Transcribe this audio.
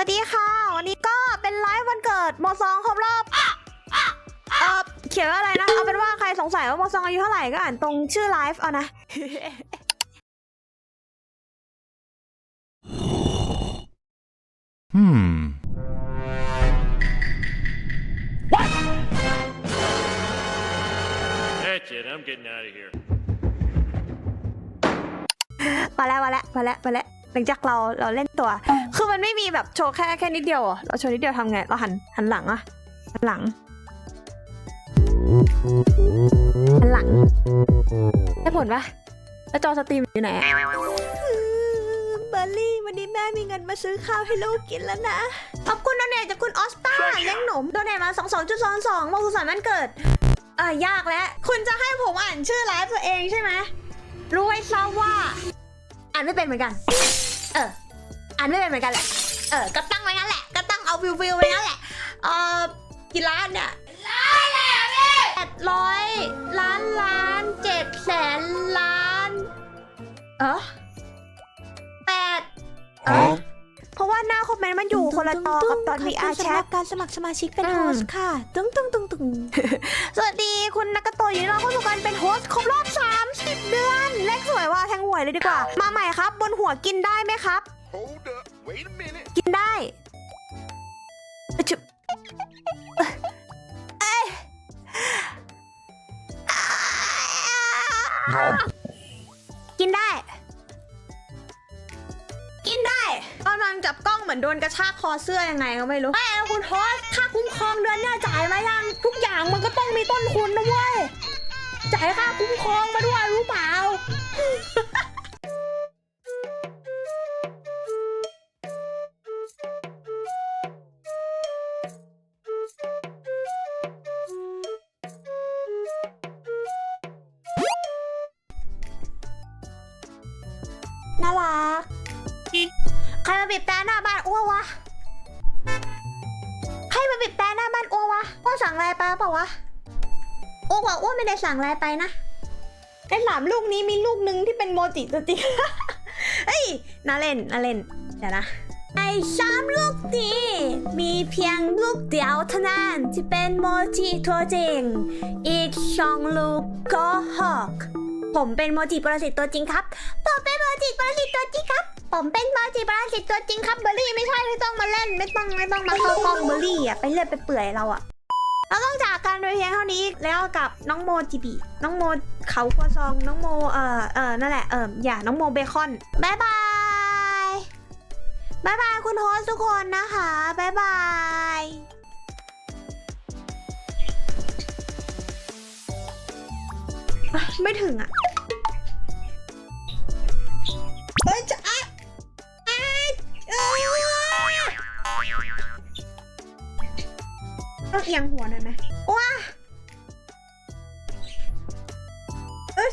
สวัสดีค่ะ วันนี้ก็เป็นไลฟ์วันเกิดโมซองครบรอบเออเขียนว่าอะไรนะ เอาเป็นว่าใครสงสัยว่าโมซองอายุเท่าไหร่ก็อ่านตรงชื่อไลฟ์เอานะ Hmm. That's it. I'm getting out of here. มาแล้วมาแล้วมาแล้วมาแล้ว หลังจากเราเราเล่นตัว คือมันไม่มีแบบโชว์แค่แค่นิดเดียวเหรอเราโชว์นิดเดียวทำไง เราหันหันหลังอะหันหลังหันหลังได้ผลปะแล้วจอสตรีมอยู่ไหนอะเบอร์รี่วันนี้แม่มีเงินมาซื้อข้าวให้ลูกกินแล้วนะ ขอบคุณโดเนทจากคุณออสตาเลี้ยงหนมโดเนทมา2 2 2 2มาสุขสันต์วันเกิดอ่ายากแล้ว คุณจะให้ผมอ่านชื่อไลฟ์ตัวเองใช่ไหมรู้ไว้ซะว่า อ่านไม่เป็นเหมือนกัน เอออ่านไม่เป็นเหมือนกันแหละ เออ ก็ตั้งไว้งั้นแหละ ก็ตั้งเอาฟิวฟิวไว้งั้นแหละ เออกี่ล้านเนี่ยล้านเลยแปดร้อยล้านล้านเจ็ดแสนล้าน เออแปดเออเพราะว่าหน้าคอมเมนต์มันอยู่คนละตอกับตอน VR แชทการสมัครสมาชิกเป็นอืมโฮสต์ค่ะ ตึ้งตึ้งตึ้งตึ้งสวัสดีคุณนักกระโต ยินดีต้อนรับเข้าสู่การเป็นโฮสต์ครบรอบ 30 เดือนเลขสวยว่าแทงหวยเลยดีกว่า มาใหม่ครับ บนหัวกินได้ไหมครับ Hold up. Wait a minute. กินได้อะจุบเอ้ยกินได้ กำลังจับกล้องเหมือนโดนกระชากคอเสื้อยังไงก็ไม่รู้ไม่แล้วคุณโฮสค่าคุ้มครองเดือนเนี่ยจ่ายมายัง ทุกอย่างมันก็ต้องมีต้นทุนนะเว้ย จ่ายค่าคุ้มครองมาด้วยรู้เปล่าน่ารัก ใครมาบีบแต่หน้าบ้านอ้ววะ ใครมาบีบแต่หน้าบ้านอ้ววะอ้วสั่งอะไรไปเปล่าวะอ้วบอกอ้วไม่ได้สั่งอะไรไปนะไอ้สามลูกนี้มีลูกหนึ่งที่เป็นโมจิตัวจริงเฮ้ยน่าเล่นน่าเล่นเดี๋ยวนะไอ้สามลูกนี้มีเพียงลูกเดียวเท่านั้นที่เป็นโมจิตัวจริง อีกสองลูกก็หอก ผมเป็นโมจิปรสิตตัวจริงครับ ผมเป็นโมจิปรสิตตัวจริงครับ ผมเป็นโมจิปรสิตตัวจริงครับเบอร์รี่ไม่ใช่ไม่ต้องมาเล่น ไม่ต้องไม่ต้องมาเข้ากล้องเบอร์รี่อะไปเรื่อยไปเปื่อยเราอะเราต้องจากกันโดยเพียงเท่านี้แล้วกับน้องโมจิบิน้องโมเขาครัวซองน้องโมเอ่อเอ่อนั่นแหละเอ่ออย่าน้องโมเบคอนบายบายบายบายคุณโฮสทุกคนนะคะบายบายไม่ถึงอะ ต้องเอียงหัวหน่อยไหมว้าเอ้ย